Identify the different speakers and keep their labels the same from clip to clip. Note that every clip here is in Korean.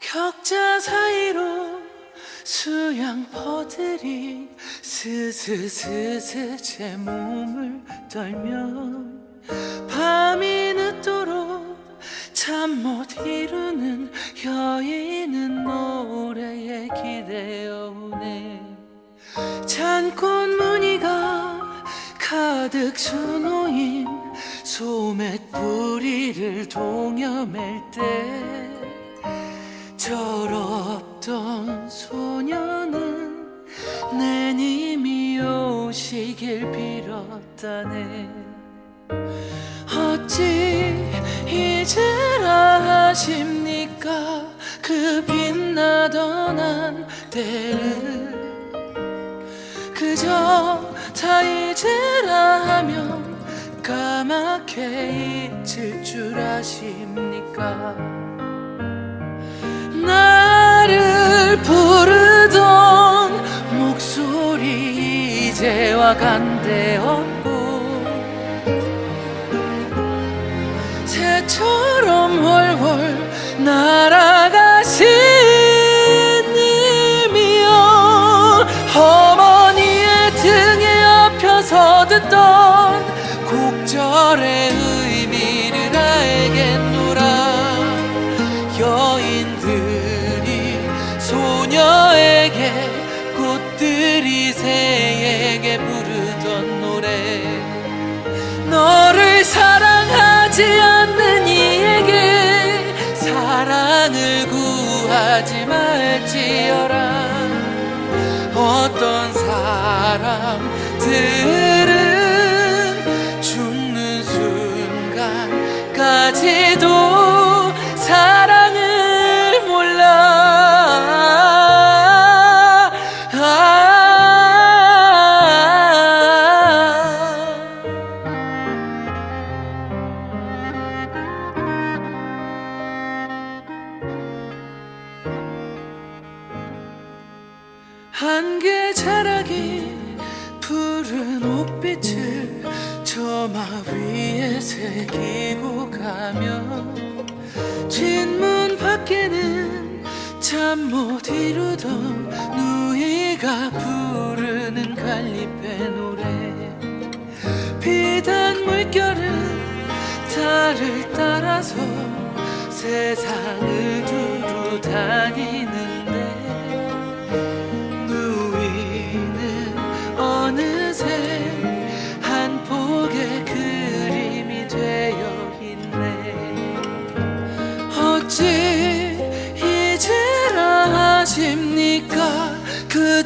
Speaker 1: 격자 사이로 수양 퍼들이 스스스스 제 몸을 떨며 밤이 늦도록 잠 못 이루는 여인은 노래에 기대어 오네. 잔꽃 무늬가 가득 수놓인 소맷 뿌리를 동여맬 때 철없던 소녀는 내 님이 오시길 빌었다네 어찌 잊으라 하십니까? 그 빛나던 한때를 그저 다 잊으라 하면 까맣게 잊을 줄 아십니까? 나를 부르던 목소리 이제와 없 날아가신 님이여 어머니의 등에 업혀서 듣던 곡절의 의미를 알겠노라. 여인들이 소녀에게 꽃들이 새에게 부르던 노래. 너를 사랑하지 않 하지 말지어라 한개 자락이 푸른 옷빛을 저마 위에 새기고 가면 진문 밖에는 잠 못 이루던 누이가 부르는 갈리페 노래. 비단 물결은 달을 따라서 세상을 두루 누이는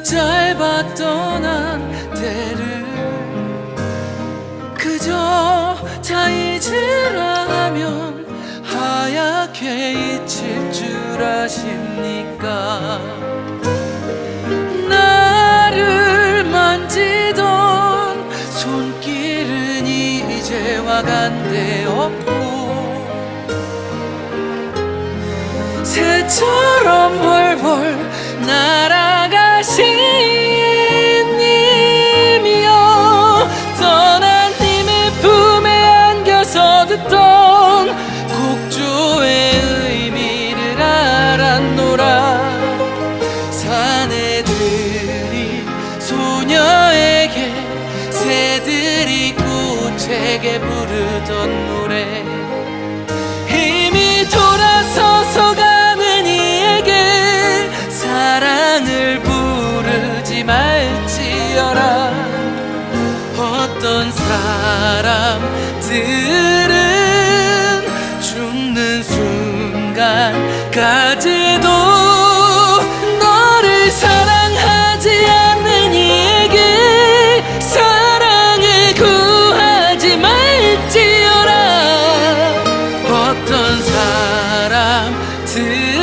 Speaker 1: 짧았던 한때를 그저 다 잊으라 하면 하얗게 잊힐 줄 아십니까? 나를 만지던 손길은 이제와 간데 없고 새처럼 훨훨 날 힘이 돌아서서 가는 이에게 사랑을 부르지 말지어라. 어떤 사람들은 죽는 순간까지도 see